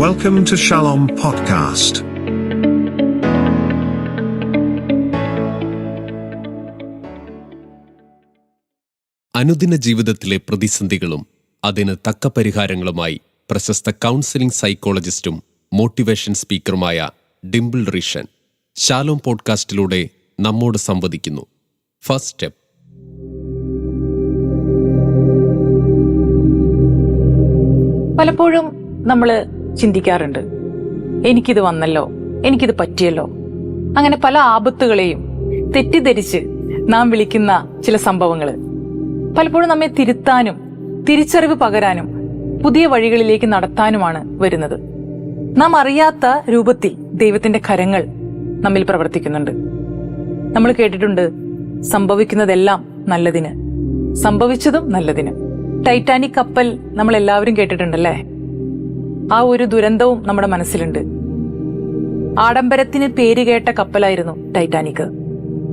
Welcome to Shalom Podcast. അനുദിന ജീവിതത്തിലെ പ്രതിസന്ധികളും അതിന് തക്ക പരിഹാരങ്ങളുമായി പ്രശസ്ത കൗൺസിലിംഗ് സൈക്കോളജിസ്റ്റും മോട്ടിവേഷൻ സ്പീക്കറുമായ ഡിംപിൾ റീഷൻ ശാലോം പോഡ്കാസ്റ്റിലൂടെ നമ്മോട് സംവദിക്കുന്നു ഫസ്റ്റ് സ്റ്റെപ്പ് പലപ്പോഴും നമ്മൾ ചിന്തിക്കാറുണ്ട്. എനിക്കിത് വന്നല്ലോ എനിക്കിത് പറ്റിയല്ലോ. അങ്ങനെ പല ആപത്തുകളെയും തെറ്റിദ്ധരിച്ച് നാം വിളിക്കുന്ന ചില സംഭവങ്ങൾ പലപ്പോഴും നമ്മെ തിരുത്താനും തിരിച്ചറിവ് പകരാനും പുതിയ വഴികളിലേക്ക് നടത്താനുമാണ് വരുന്നത്. നാം അറിയാത്ത രൂപത്തിൽ ദൈവത്തിന്റെ കരങ്ങൾ നമ്മിൽ പ്രവർത്തിക്കുന്നുണ്ട്. നമ്മൾ കേട്ടിട്ടുണ്ട് സംഭവിക്കുന്നതെല്ലാം നല്ലതിന് സംഭവിച്ചതും നല്ലതിന്. ടൈറ്റാനിക് കപ്പൽ നമ്മൾ എല്ലാവരും കേട്ടിട്ടുണ്ടല്ലേ? ആ ഒരു ദുരന്തവും നമ്മുടെ മനസ്സിലുണ്ട്. ആഡംബരത്തിന് പേരുകേട്ട കപ്പലായിരുന്നു ടൈറ്റാനിക്.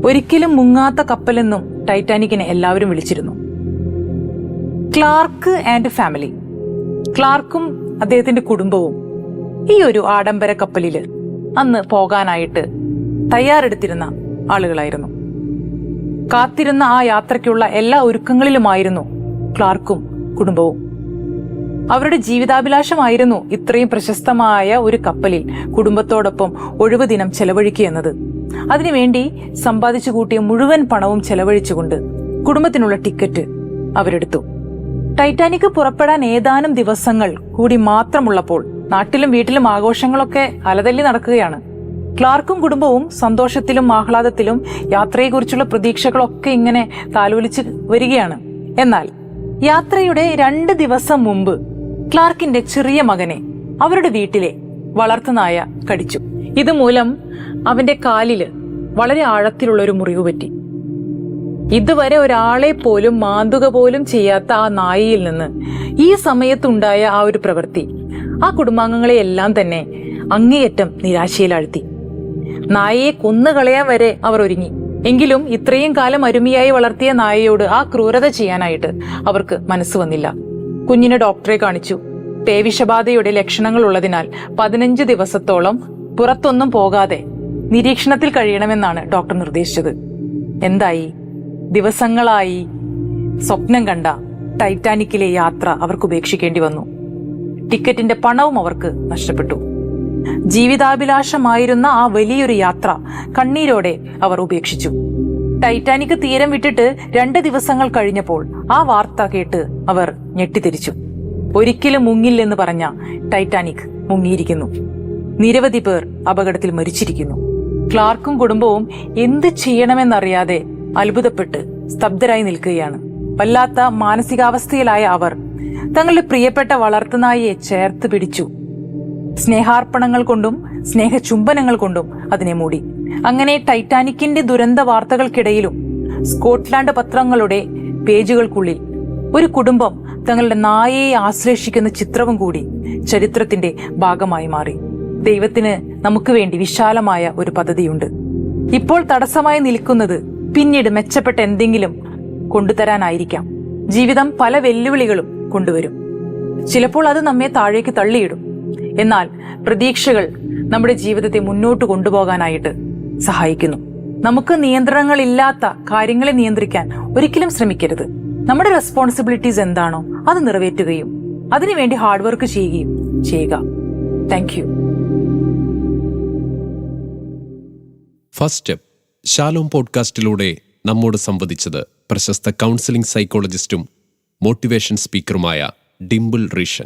ഒരിക്കലും മുങ്ങാത്ത കപ്പലെന്നും ടൈറ്റാനിക്കിനെ എല്ലാവരും വിളിച്ചിരുന്നു. Clerk and family. ക്ലാർക്കും അദ്ദേഹത്തിന്റെ കുടുംബവും ഈ ഒരു ആഡംബര കപ്പലിൽ അന്ന് പോകാനായിട്ട് തയ്യാറെടുത്തിരുന്ന ആളുകളായിരുന്നു. കാത്തിരുന്ന ആ യാത്രയ്ക്കുള്ള എല്ലാ ഒരുക്കങ്ങളിലുമായിരുന്നു ക്ലാർക്കും കുടുംബവും. അവരുടെ ജീവിതാഭിലാഷമായിരുന്നു ഇത്രയും പ്രശസ്തമായ ഒരു കപ്പലിൽ കുടുംബത്തോടൊപ്പം ഒഴിവു ദിനം ചെലവഴിക്കുക എന്നത് അതിനുവേണ്ടി സമ്പാദിച്ചു കൂട്ടിയ മുഴുവൻ പണവും ചെലവഴിച്ചുകൊണ്ട് കുടുംബത്തിനുള്ള ടിക്കറ്റ് അവരെടുത്തു. ടൈറ്റാനിക് പുറപ്പെടാൻ ഏതാനും ദിവസങ്ങൾ കൂടി മാത്രമുള്ളപ്പോൾ നാട്ടിലും വീട്ടിലും ആഘോഷങ്ങളൊക്കെ അലതല്ലി നടക്കുകയാണ്. ക്ലാർക്കും കുടുംബവും സന്തോഷത്തിലും ആഹ്ലാദത്തിലും യാത്രയെക്കുറിച്ചുള്ള പ്രതീക്ഷകളൊക്കെ ഇങ്ങനെ താലോലിച്ച് വരികയാണ്. എന്നാൽ യാത്രയുടെ രണ്ട് ദിവസം മുമ്പ് ക്ലാർക്കിന്റെ ചെറിയ മകനെ അവരുടെ വീട്ടിലെ വളർത്തുനായ കടിച്ചു. ഇതുമൂലം അവന്റെ കാലിൽ വളരെ ആഴത്തിലുള്ള ഒരു മുറിവ് പറ്റി. ഇതുവരെ ഒരാളെ പോലും മാന്തുക പോലും ചെയ്യാത്ത ആ നായയിൽ നിന്ന് ഈ സമയത്തുണ്ടായ ആ ഒരു പ്രവൃത്തി ആ കുടുംബാംഗങ്ങളെ എല്ലാം തന്നെ അങ്ങേയറ്റം നിരാശയിലാഴ്ത്തി. നായയെ കൊന്നുകളയാൻ വരെ അവർ ഒരുങ്ങി. എങ്കിലും ഇത്രയും കാലം അരുമയായി വളർത്തിയ നായയോട് ആ ക്രൂരത ചെയ്യാനായിട്ട് അവർക്ക് മനസ്സ് വന്നില്ല. കുഞ്ഞിനെ ഡോക്ടറെ കാണിച്ചു. പേവിഷബാധയുടെ ലക്ഷണങ്ങൾ ഉള്ളതിനാൽ പതിനഞ്ച് ദിവസത്തോളം പുറത്തൊന്നും പോകാതെ നിരീക്ഷണത്തിൽ കഴിയണമെന്നാണ് ഡോക്ടർ നിർദ്ദേശിച്ചത്. എന്തായി? ദിവസങ്ങളായി സ്വപ്നം കണ്ട ടൈറ്റാനിക്കിലെ യാത്ര അവർക്ക് ഉപേക്ഷിക്കേണ്ടി വന്നു. ടിക്കറ്റിന്റെ പണവും അവർക്ക് നഷ്ടപ്പെട്ടു. ജീവിതാഭിലാഷമായിരുന്ന ആ വലിയൊരു യാത്ര കണ്ണീരോടെ അവർ ഉപേക്ഷിച്ചു. ടൈറ്റാനിക് തീരം വിട്ടിട്ട് രണ്ട് ദിവസങ്ങൾ കഴിഞ്ഞപ്പോൾ ആ വാർത്ത കേട്ട് അവർ ഞെട്ടിത്തിരിച്ചു. ഒരിക്കലും മുങ്ങില്ലെന്ന് പറഞ്ഞ ടൈറ്റാനിക് മുങ്ങിയിരിക്കുന്നു. നിരവധി പേർ അപകടത്തിൽ മരിച്ചിരിക്കുന്നു. ക്ലാർക്കും കുടുംബവും എന്ത് ചെയ്യണമെന്നറിയാതെ അത്ഭുതപ്പെട്ട് സ്തബ്ധരായി നിൽക്കുകയാണ്. വല്ലാത്ത മാനസികാവസ്ഥയിലായ അവർ തങ്ങളുടെ പ്രിയപ്പെട്ട വളർത്തുനായിയെ ചേർത്ത് പിടിച്ചു. സ്നേഹാർപ്പണങ്ങൾ കൊണ്ടും സ്നേഹചുംബനങ്ങൾ കൊണ്ടും അതിനെ മൂടി. അങ്ങനെ ടൈറ്റാനിക്കിന്റെ ദുരന്ത വാർത്തകൾക്കിടയിലും സ്കോട്ട്ലാൻഡ് പത്രങ്ങളുടെ പേജുകൾക്കുള്ളിൽ ഒരു കുടുംബം തങ്ങളുടെ നായയെ ആശ്ലേഷിക്കുന്ന ചിത്രവും കൂടി ചരിത്രത്തിന്റെ ഭാഗമായി മാറി. ദൈവത്തിന് നമുക്ക് വേണ്ടി വിശാലമായ ഒരു പദ്ധതിയുണ്ട്. ഇപ്പോൾ തടസ്സമായി നിൽക്കുന്നത് പിന്നീട് മെച്ചപ്പെട്ട എന്തെങ്കിലും കൊണ്ടുതരാനായിരിക്കാം. ജീവിതം പല വെല്ലുവിളികളും കൊണ്ടുവരും. ചിലപ്പോൾ അത് നമ്മെ താഴേക്ക് തള്ളിയിടും. എന്നാൽ പ്രതീക്ഷകൾ നമ്മുടെ ജീവിതത്തെ മുന്നോട്ട് കൊണ്ടുപോകാനായിട്ട് സഹായിക്കുന്നു. നമുക്ക് നിയന്ത്രണങ്ങളില്ലാത്ത കാര്യങ്ങളെ നിയന്ത്രിക്കാൻ ഒരിക്കലും ശ്രമിക്കരുത്. നമ്മുടെ റെസ്പോൺസിബിലിറ്റീസ് എന്താണോ അത് നിറവേറ്റുകയും അതിനുവേണ്ടി ഹാർഡ് വർക്ക് ചെയ്യുകയും ചെയ്യുക. Thank you first step Shalom പോഡ്കാസ്റ്റിലൂടെ നമ്മോട് സംവദിച്ചത് പ്രശസ്ത കൗൺസിലിംഗ് സൈക്കോളജിസ്റ്റും മോട്ടിവേഷൻ സ്പീക്കറുമായ ഡിംപിൾ റിഷൻ.